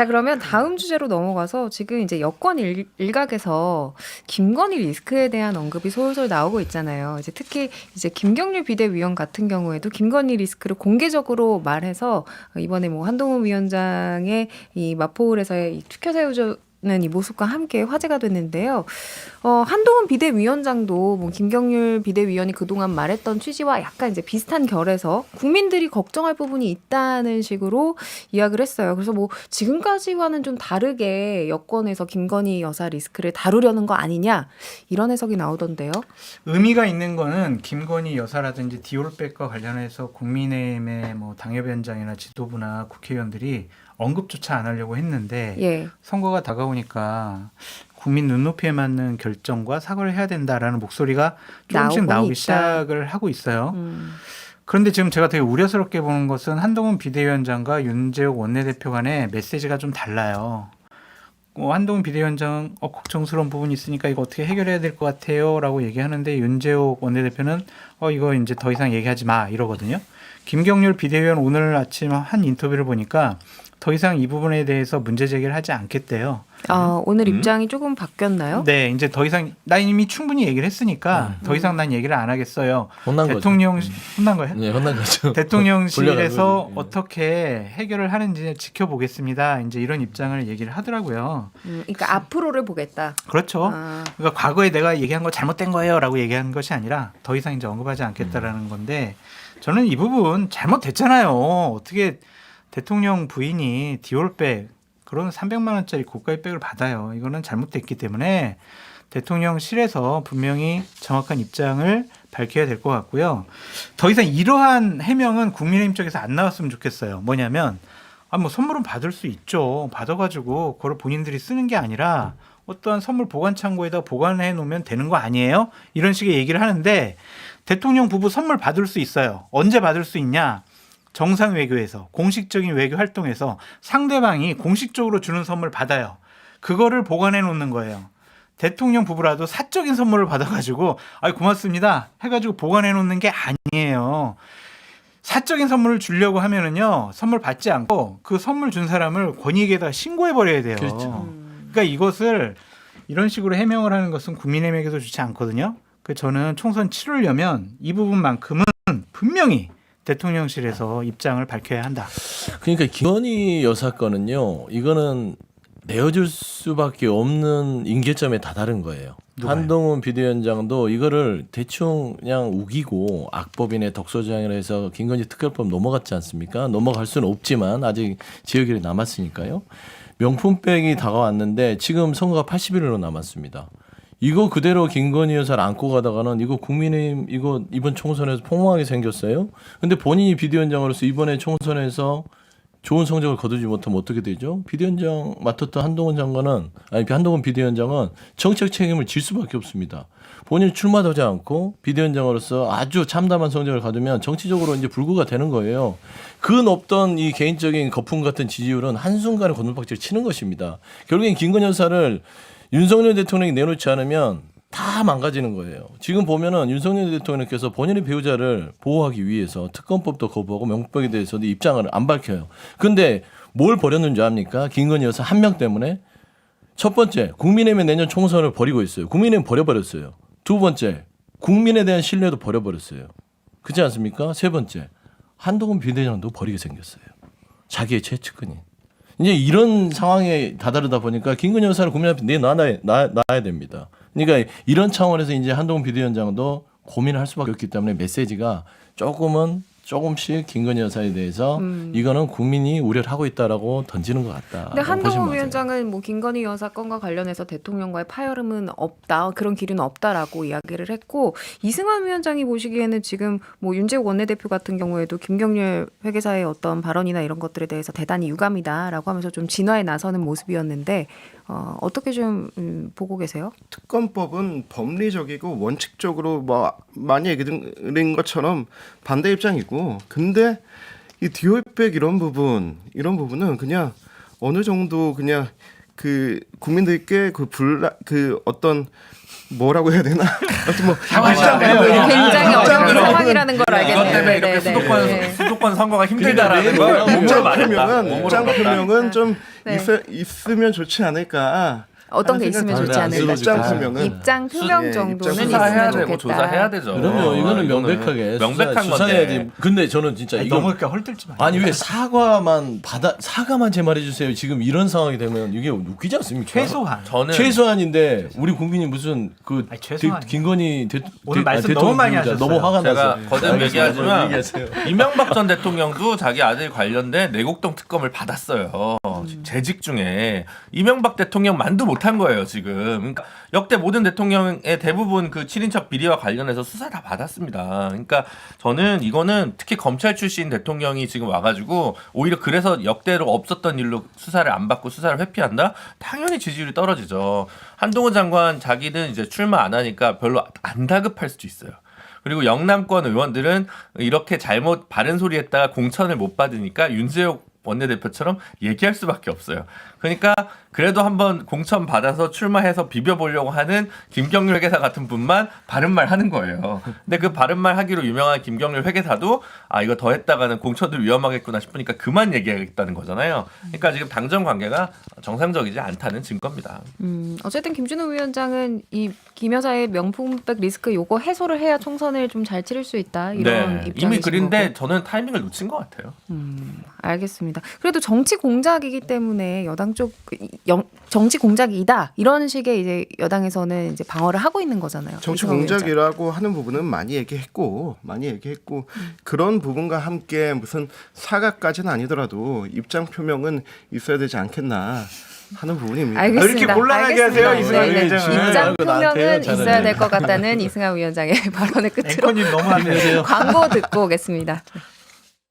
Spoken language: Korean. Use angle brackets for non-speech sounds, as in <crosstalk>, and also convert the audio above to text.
자 그러면 다음 주제로 넘어가서 지금 이제 여권 일, 일각에서 김건희 리스크에 대한 언급이 솔솔 나오고 있잖아요. 이제 특히 이제 김경률 비대위원 같은 경우에도 김건희 리스크를 공개적으로 말해서 이번에 뭐 한동훈 위원장의 이 마포울에서의 이 투표 세우는 이 모습과 함께 화제가 됐는데요. 어, 한동훈 비대위원장도 뭐 김경률 비대위원이 그동안 말했던 취지와 약간 이제 비슷한 결에서 국민들이 걱정할 부분이 있다는 식으로 이야기를 했어요. 그래서 뭐 지금까지와는 좀 다르게 여권에서 김건희 여사 리스크를 다루려는 거 아니냐 이런 해석이 나오던데요. 의미가 있는 거는 김건희 여사라든지 디올백과 관련해서 국민의힘의 뭐 당협위원장이나 지도부나 국회의원들이 언급조차 안 하려고 했는데 예. 선거가 다가오 니까 국민 눈높이에 맞는 결정과 사과를 해야 된다라는 목소리가 조금씩 나오기 있다. 시작을 하고 있어요. 음. 그런데 지금 제가 되게 우려스럽게 보는 것은 한동훈 비대위원장과 윤재욱 원내대표 간의 메시지가 좀 달라요. 어, 한동훈 비대위원장 어, 걱정스러운 부분이 있으니까 이거 어떻게 해결해야 될 것 같아요라고 얘기하는데 윤재욱 원내대표는 어 이거 이제 더 이상 얘기하지 마 이러거든요. 김경률 비대위원 오늘 아침 한 인터뷰를 보니까 더 이상 이 부분에 대해서 문제 제기를 하지 않겠대요. 아, 오늘 음? 입장이 조금 바뀌었나요? 네, 이제 더 이상 나 이미 충분히 얘기를 했으니까 음. 더 이상 난 얘기를 안 하겠어요. 혼난 대통령 거죠. 혼난 거예요? 네, 혼난 거죠. <laughs> 대통령실에서 <laughs> 불려가지고, 예. 어떻게 해결을 하는지 지켜보겠습니다. 이제 이런 입장을 얘기를 하더라고요. 음, 그러니까 앞으로를 보겠다. 그렇죠. 아, 그러니까 과거에 내가 얘기한 거 잘못된 거예요라고 얘기한 것이 아니라 더 이상 이제 언급하지 않겠다라는 건데 저는 이 부분 잘못됐잖아요. 어떻게 대통령 부인이 디올백 그런 300만 원짜리 고가의 백을 받아요. 이거는 잘못됐기 때문에 대통령실에서 분명히 정확한 입장을 밝혀야 될 것 같고요. 더 이상 이러한 해명은 국민의힘 쪽에서 안 나왔으면 좋겠어요. 뭐냐면 아 뭐 선물은 받을 수 있죠. 받아가지고 그걸 본인들이 쓰는 게 아니라 어떠한 선물 보관 창고에다 보관해 놓으면 되는 거 아니에요? 이런 식의 얘기를 하는데 대통령 부부 선물 받을 수 있어요. 언제 받을 수 있냐? 정상 외교에서 공식적인 외교 활동에서 상대방이 공식적으로 주는 선물 받아요. 그거를 보관해 놓는 거예요. 대통령 부부라도 사적인 선물을 받아가지고 아 고맙습니다 해가지고 보관해 놓는 게 아니에요. 사적인 선물을 주려고 하면은요 선물 받지 않고 그 선물 준 사람을 권익에다 신고해 버려야 돼요. 그렇죠. 음. 그러니까 이것을 이런 식으로 해명을 하는 것은 국민의힘에게도 좋지 않거든요. 그 저는 총선 치르려면 이 부분만큼은 분명히 대통령실에서 입장을 밝혀야 한다. 그러니까 김건희 여사 건은요. 이거는 내어줄 수밖에 없는 임계점에 다다른 거예요. 누가요? 한동훈 비대위원장도 이거를 대충 그냥 우기고 악법인의 덕소장이라 해서 김건희 특별법 넘어갔지 않습니까? 넘어갈 수는 없지만 아직 지역일이 남았으니까요. 명품백이 다가왔는데 지금 선거가 80일로 남았습니다. 이거 그대로 김건희 여사를 안고 가다가는 이거 국민의힘 이거 이번 총선에서 폭망하게 생겼어요. 근데 본인이 비대위원장으로서 이번에 총선에서 좋은 성적을 거두지 못하면 어떻게 되죠? 비대위원장 맡았던 한동훈 장관은 아니 한동훈 비대위원장은 정책 책임을 질 수밖에 없습니다. 본인이 출마도 하지 않고 비대위원장으로서 아주 참담한 성적을 거두면 정치적으로 이제 불구가 되는 거예요. 그 높던 이 개인적인 거품 같은 지지율은 한순간에 건너박질 치는 것입니다. 결국엔 김건희 여사를 윤석열 대통령이 내놓지 않으면 다 망가지는 거예요. 지금 보면은 윤석열 대통령께서 본인의 배우자를 보호하기 위해서 특검법도 거부하고 명법에 대해서도 입장을 안 밝혀요. 근데 뭘 버렸는지 압니까? 김건희 여사 한 명 때문에 첫 번째 국민의힘의 내년 총선을 버리고 있어요. 국민의힘 버려버렸어요. 두 번째 국민에 대한 신뢰도 버려버렸어요. 그렇지 않습니까? 세 번째 한동훈 비대위원장도 버리게 생겼어요. 자기의 최측근이. 이제 이런 상황에 다다르다 보니까 김건희 여사를 국민 앞에 내놔야 놔야 됩니다. 그러니까 이런 차원에서 이제 한동훈 비대위원장도 고민을 할 수밖에 없기 때문에 메시지가 조금은 조금씩 김건희 여사에 대해서 음. 이거는 국민이 우려를 하고 있다라고 던지는 것 같다. 근데 한동훈 위원장은 뭐 김건희 여사 건과 관련해서 대통령과의 파열음은 없다 그런 기류는 없다라고 이야기를 했고 이승환 위원장이 보시기에는 지금 뭐 윤재욱 원내대표 같은 경우에도 김경률 회계사의 어떤 발언이나 이런 것들에 대해서 대단히 유감이다라고 하면서 좀 진화에 나서는 모습이었는데 어, 어떻게 좀 음, 보고 계세요? 특검법은 법리적이고 원칙적으로 뭐 많이 얘기 드린 것처럼 반대 입장이고 근데 이 디올백 이런 부분 이런 부분은 그냥 어느 정도 그냥 그 국민들께 그불그 어떤 뭐라고 해야 되나? 아무튼 뭐 굉장히 어려운 상황이라는 걸 알겠네요. 이것 때문에 이렇게 네, 수도권 네, 네. 수도권 선거가 힘들다라는 그러니까 걸 몸으로 말했다. 입장. 표명은 좀 네. 있어, 있으면 좋지 않을까. 어떤 게 있으면 좋지. 않을까? 입장 입장 표명은 입장 표명 예, 정도는 수사해야 있으면 되고 좋겠다. 조사해야 되죠. 그럼요. 이거는 어, 명백하게 명백한 수사, 건데. 돼. 근데 저는 진짜 아니, 이거 너무 이렇게 헐뜯지 마. 아니 왜 사과만 받아 사과만 제말해 주세요. 지금 이런 상황이 되면 이게 웃기지 않습니까? 최소한 저는 최소한인데 우리 국민이 무슨 그 아니, 최소한이에요. 대- 김건희 대, 오늘 대- 말씀 대통령 너무 많이 하셨어요. 너무 화가 제가 나서 거듭 알겠습니다. 얘기하지만 얘기하세요. 이명박 전 대통령도 자기 아들 관련된 내곡동 특검을 받았어요. 음. 재직 중에 이명박 대통령만도 못한 거예요 지금. 그러니까 역대 모든 대통령의 대부분 그 7인척 비리와 관련해서 수사 다 받았습니다. 그러니까 저는 이거는 특히 검찰 출신 대통령이 지금 와가지고 오히려 그래서 역대로 없었던 일로 수사를 안 받고 수사를 회피한다? 당연히 지지율이 떨어지죠. 한동훈 장관 자기는 이제 출마 안 하니까 별로 안 다급할 수도 있어요. 그리고 영남권 의원들은 이렇게 잘못 바른 소리 했다가 공천을 못 받으니까 윤재욱 원내대표처럼 얘기할 수밖에 없어요. 그러니까 그래도 한번 공천 받아서 출마해서 비벼보려고 하는 김경률 회계사 같은 분만 바른 말 하는 거예요. 근데 그 바른 말 하기로 유명한 김경률 회계사도 아 이거 더 했다가는 공천들 위험하겠구나 싶으니까 그만 얘기하겠다는 거잖아요. 그러니까 지금 당정 관계가 정상적이지 않다는 증거입니다. 음, 어쨌든 김준호 위원장은 이 김 여사의 명품백 리스크 요거 해소를 해야 총선을 좀 잘 치를 수 있다 이런 네. 입장이신 이미 그린데 거고. 저는 타이밍을 놓친 것 같아요. 음, 알겠습니다. 그래도 정치 공작이기 때문에 여당 쪽 영- 정치 공작이다 이런 식의 이제 여당에서는 이제 방어를 하고 있는 거잖아요. 정치 위원장. 공작이라고 하는 부분은 많이 얘기했고 많이 얘기했고 그런 부분과 함께 무슨 사과까지는 아니더라도 입장 표명은 있어야 되지 않겠나 하는 부분입니다. 알겠습니다. 왜 이렇게 곤란하게 하세요, 알겠습니다. 이승환 네, 네. 위원장은? 입장 나한테요? 표명은. 있어야 될 것 같다는 이승환 위원장의 <laughs> 발언의 끝으로 앵커님 너무하네요. <laughs> 광고 듣고 오겠습니다.